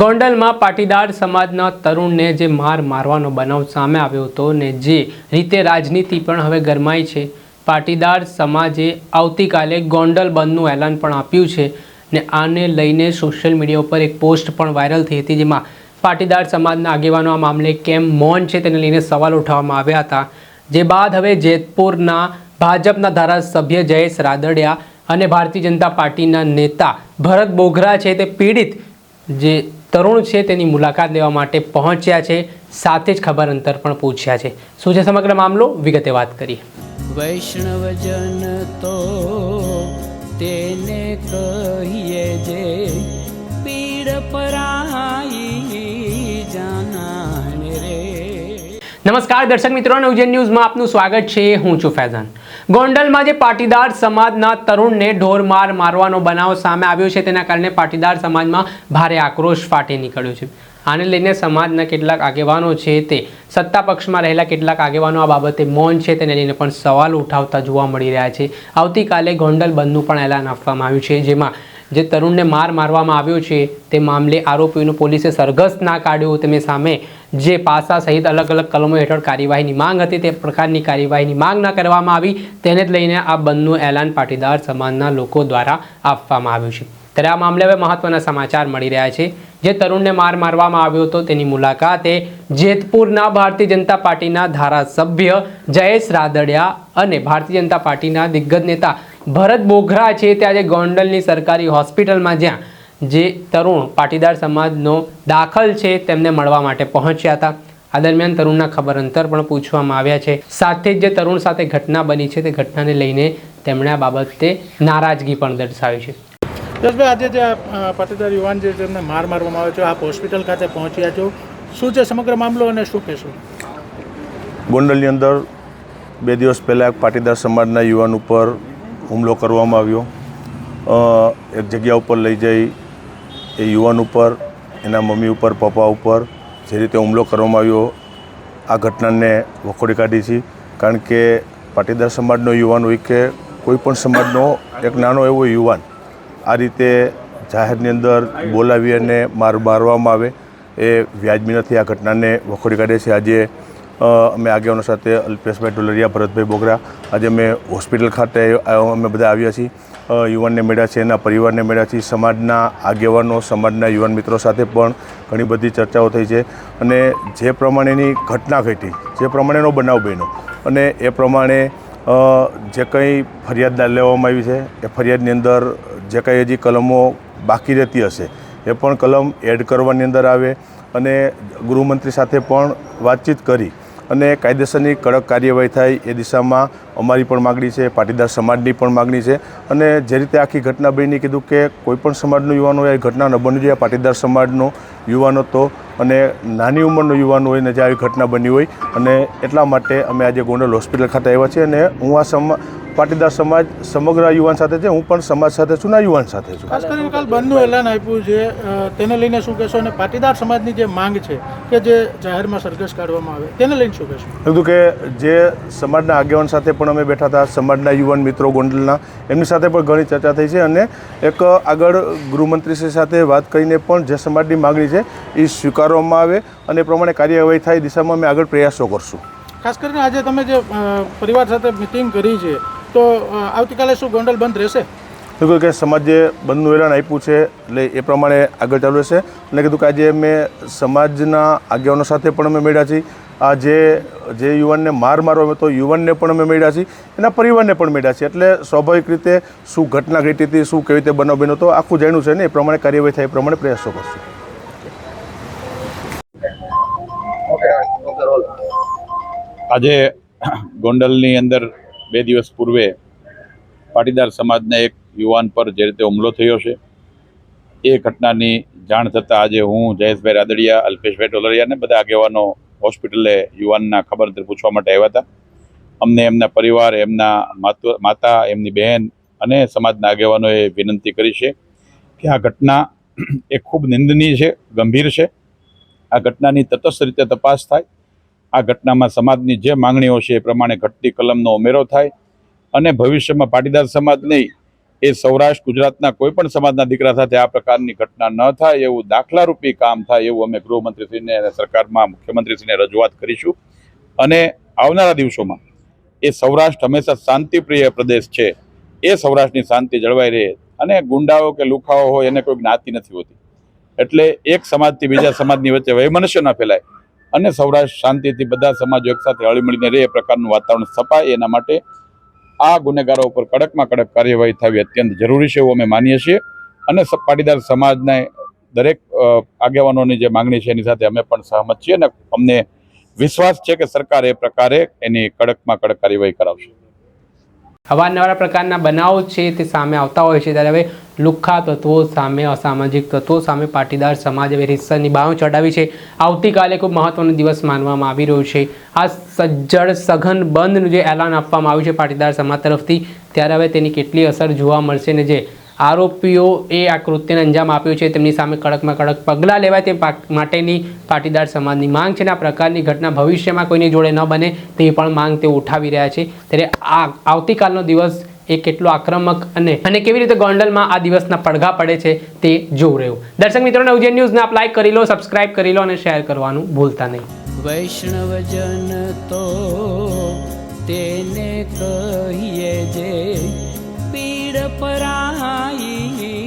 ગોંડલમાં પાટીદાર સમાજના તરુણને જે માર મારવાનો બનાવ સામે આવ્યો હતો ને જે રીતે રાજનીતિ પણ હવે ગરમાઈ છે, પાટીદાર સમાજે આવતીકાલે ગોંડલ બંધનું એલાન પણ આપ્યું છે ને આને લઈને સોશિયલ મીડિયા ઉપર એક પોસ્ટ પણ વાયરલ થઈ હતી જેમાં પાટીદાર સમાજના આગેવાનો આ મામલે કેમ મૌન છે તેને લઈને સવાલ ઉઠાવવામાં આવ્યા હતા. જે બાદ હવે જેતપુરના ભાજપના ધારાસભ્ય જયેશ રાદડિયા અને ભારતીય જનતા પાર્ટીના નેતા ભરત બોઘરા છે તે પીડિત જે તરુણ છે તેની મુલાકાત લેવા માટે પહોંચ્યા છે, સાથે જ ખબર અંતર પણ પૂછ્યા છે. શું છે સમગ્ર મામલો? વિગતે વાત કરીએ. વૈષ્ણવજન તો તેને કહીએ જે પીડ પરાઈ નમસ્કાર દર્શક મિત્રો નવજન ન્યૂઝમાં આપનું સ્વાગત છે. હું છું ફૈઝાન. ગોંડલમાં જે પાટીદાર સમાજના તરુણને ઢોરમાર મારવાનો બનાવ સામે આવ્યો છે, તેના કારણે પાટીદાર સમાજમાં ભારે આક્રોશ ફાટી નીકળ્યો છે. આને લઈને સમાજના કેટલાક આગેવાનો છે તે, સત્તા પક્ષમાં રહેલા કેટલાક આગેવાનો આ બાબતે મૌન છે, તેને લઈને પણ સવાલ ઉઠાવતા જોવા મળી રહ્યા છે. આવતીકાલે ગોંડલ બંધનું પણ એલાન આપવામાં આવ્યું છે, જેમાં જે તરુણને માર મારવામાં આવ્યો છે, તે મામલે આરોપીઓનું પોલીસે સરઘસ ના કાઢ્યું તેની સામે જે પાસા સહિત અલગ અલગ કલમો હેઠળ કાર્યવાહીની માંગ હતી, તે પ્રકારની કાર્યવાહીની માંગ ન કરવામાં આવી. તેને જ લઈને આ બંધનું એલાન પાટીદાર સમાજના લોકો દ્વારા આપવામાં આવ્યું છે. ત્યારે આ મામલે હવે મહત્વના સમાચાર મળી રહ્યા છે. જે તરુણને માર મારવામાં આવ્યો હતો, તેની મુલાકાતે જેતપુરના ભારતીય જનતા પાર્ટીના ધારાસભ્ય જયેશ રાદડિયા અને ભારતીય જનતા પાર્ટીના દિગ્ગજ નેતા ભરત બોઘરા છે તે આજે ગોંડલની સરકારી હોસ્પિટલમાં જ્યાં જે તરુણ પાટીદાર સમાજનો દાખલ છે તેમને મળવા માટે પહોંચ્યા હતા. આ દરમિયાન તરુણના ખબર અંતર પણ પૂછવામાં આવ્યા છે. સાથે જ જે તરુણ સાથે ઘટના બની છે તે ઘટનાને લઈને તેમણે આ બાબતે નારાજગી પણ દર્શાવી છે. યશભાઈ આજે જે પાટીદાર યુવાન જે જેમને માર મારવામાં આવ્યો છે આપ હોસ્પિટલ ખાતે પહોંચ્યા છો. શું છે સમગ્ર મામલો અને શું કહેશો? ગોંડલની અંદર બે દિવસ પહેલાં પાટીદાર સમાજના યુવાન ઉપર હુમલો કરવામાં આવ્યો. એક જગ્યા ઉપર લઈ જઈ, એ યુવાન ઉપર, એના મમ્મી ઉપર, પપ્પા ઉપર જે રીતે હુમલો કરવામાં આવ્યો, આ ઘટનાને વખોડી કાઢી છે. કારણ કે પાટીદાર સમાજનો યુવાન હોય કે કોઈ પણ સમાજનો એક નાનો એવો યુવાન આ રીતે જાહેરની અંદર બોલાવી અને માર મારવામાં આવે, એ વ્યાજબી નથી આ ઘટનાને વખોડી કાઢે છે. આજે અમે આગેવાનો સાથે અલ્પેશભાઈ ઢોલરિયા, ભરતભાઈ બોગરા, આજે અમે હોસ્પિટલ ખાતે અમે બધા આવ્યા છીએ. યુવાનને મળ્યા છે, એના પરિવારને મળ્યા છીએ, સમાજના આગેવાનો, સમાજના યુવાન મિત્રો સાથે પણ ઘણી બધી ચર્ચાઓ થઈ છે. અને જે પ્રમાણેની ઘટના ઘટી, જે પ્રમાણેનો બનાવ બન્યો, અને એ પ્રમાણે જે કંઈ ફરિયાદ લેવામાં આવી છે, એ ફરિયાદની અંદર જે કંઈ હજી કલમો બાકી રહેતી હશે, એ પણ કલમ એડ કરવાની અંદર આવે. અને ગૃહમંત્રી સાથે પણ વાતચીત કરી અને કાયદેસરની કડક કાર્યવાહી થાય એ દિશામાં અમારી પણ માગણી છે, પાટીદાર સમાજની પણ માગણી છે. અને જે રીતે આખી ઘટના બની કીધું કે કોઈપણ સમાજનો યુવાન હોય, એ ઘટના ન બનવી જોઈએ પાટીદાર સમાજનો યુવાન હતો અને નાની ઉંમરનો યુવાન હોય ને જે આવી ઘટના બની હોય. અને એટલા માટે અમે આજે ગોંડલ હોસ્પિટલ ખાતે આવ્યા છીએ અને હું આ સમા પાટીદાર સમાજ સમગ્ર યુવાન સાથે છે. હું પણ સમાજ સાથે છું ના યુવાન સાથે છું. ખાસ કરીને કાલ બંધનું એલાન આપ્યું છે. તેને લઈને શું કહેશો? અને પાટીદાર સમાજની જે માંગ છે કે જે જાહેરમાં સરઘસ કાઢવામાં આવે તેને લઈને શું કહેશો? કીધું કે જે સમાજના આગેવાન સાથે પણ અમે બેઠા હતા સમાજના યુવાન મિત્રો ગોંડલના એમની સાથે પણ ઘણી ચર્ચા થઈ છે. અને એક આગળ ગૃહમંત્રીશ્રી સાથે વાત કરીને પણ જે સમાજની માગણી છે એ સ્વીકારવામાં આવે અને એ પ્રમાણે કાર્યવાહી થાય દિશામાં અમે આગળ પ્રયાસો કરશું. ખાસ કરીને આજે તમે જે પરિવાર સાથે મિટિંગ કરી છે તો આવતીકાલે શું ગોંડલ બંધ રહેશે? કીધું કે સમાજે બંધનું એલાન આપ્યું છે એટલે એ પ્રમાણે આગળ ચાલુ રહેશે. એટલે કીધું કે આજે મેં સમાજના આગેવાનો સાથે પણ અમે મળ્યા છીએ. આ જે જે યુવાનને માર આવ્યો તો યુવાનને પણ અમે મળ્યા છીએ. એના પરિવારને પણ મળ્યા છીએ. એટલે સ્વાભાવિક રીતે શું ઘટના ઘટી હતી શું કેવી રીતે બનાવ બન્યો હતો આખું જાણ્યું છે ને એ પ્રમાણે કાર્યવાહી થાય એ પ્રમાણે પ્રયાસો કરશું. આજે ગોંડલની અંદર બે દિવસ પૂર્વે પાટીદાર સમાજના એક યુવાન પર જે રીતે હુમલો થયો છે, એ ઘટનાની જાણ થતાં આજે હું જયેશભાઈ રાદડિયા, અલ્પેશભાઈ ટોલરિયા અને બધા આગેવાનો હોસ્પિટલે યુવાનના ખબર પૂછવા માટે આવ્યા હતા. અમને એમના પરિવાર, એમના માત- માતા, એમની બહેન અને સમાજના આગેવાનોએ વિનંતી કરી છે કે આ ઘટના એ ખૂબ નિંદનીય છે, ગંભીર છે. આ ઘટનાની તટસ્થ રીતે તપાસ થાય. આ ઘટનામાં સમાજની જે માંગણીઓ છે એ પ્રમાણે ઘટતી કલમનો ઉમેરો થાય અને ભવિષ્યમાં પાટીદાર સમાજ નહીં એ સૌરાષ્ટ્ર, ગુજરાતના કોઈપણ સમાજના દીકરા સાથે આ પ્રકારની ઘટના ન થાય એવું દાખલારૂપી કામ થાય એવું અમે ગૃહમંત્રીશ્રીને અને સરકારમાં મુખ્યમંત્રીશ્રીને રજૂઆત કરીશું. અને આવનારા દિવસોમાં એ સૌરાષ્ટ્ર હંમેશા શાંતિપ્રિય પ્રદેશ છે. એ સૌરાષ્ટ્રની શાંતિ જળવાઈ રહે અને ગુંડાઓ કે લુખાઓ હોય એને કોઈ જ્ઞાતિ નથી હોતી. એટલે એક સમાજથી બીજા સમાજની વચ્ચે વૈમનસ્ય ન ફેલાય. અને સૌરાષ્ટ્ર શાંતિથી બધા સમાજો એકસાથે હળીમળીને રહે એ પ્રકારનું વાતાવરણ સ્થપાય એના માટે આ ગુનેગારો ઉપર કડકમાં કડક કાર્યવાહી થવી અત્યંત જરૂરી છે એવું અમે માનીએ છીએ. અને પાટીદાર સમાજને દરેક આગેવાનોની જે માંગણી છે એની સાથે અમે પણ સહમત છીએ અને અમને વિશ્વાસ છે કે સરકાર એ પ્રકારે એની કડકમાં કડક કાર્યવાહી કરાવશે. અવારનવાર પ્રકારના બનાવો છે તે સામે આવતા હોય છે. ત્યારે હવે લુખ્ખા તત્વો સામે, અસામાજિક તત્વો સામે પાટીદાર સમાજ હવે રીતસરની બાયો ચડાવી છે. આવતીકાલે ખૂબ મહત્વનો દિવસ માનવામાં આવી રહ્યો છે. આ સજ્જડ સઘન બંધનું જે એલાન આપવામાં આવ્યું છે પાટીદાર સમાજ તરફથી, ત્યારે હવે તેની કેટલી અસર જોવા મળશે ને જે આરોપીઓ એ આ કૃત્યને અંજામ આપ્યો છે. તેમની સામે કડકમાં કડક પગલાં લેવાય તે માટેની પાટીદાર સમાજની માંગ છે અને આ પ્રકારની ઘટના ભવિષ્યમાં કોઈની જોડે ન બને તે પણ માંગ તેઓ ઉઠાવી રહ્યા છે. ત્યારે આ આવતીકાલનો દિવસ એ કેટલો આક્રમક અને અને કેવી રીતે ગોંડલમાં આ દિવસના પડઘા પડે છે તે જોવું રહ્યું. દર્શક મિત્રો નવજેન ન્યૂઝને આપ લાઈક કરી લો સબસ્ક્રાઇબ કરી લો અને શેર કરવાનું ભૂલતા નહીં. વૈષ્ણવજન તો તેને કહીએ જે પરાઈ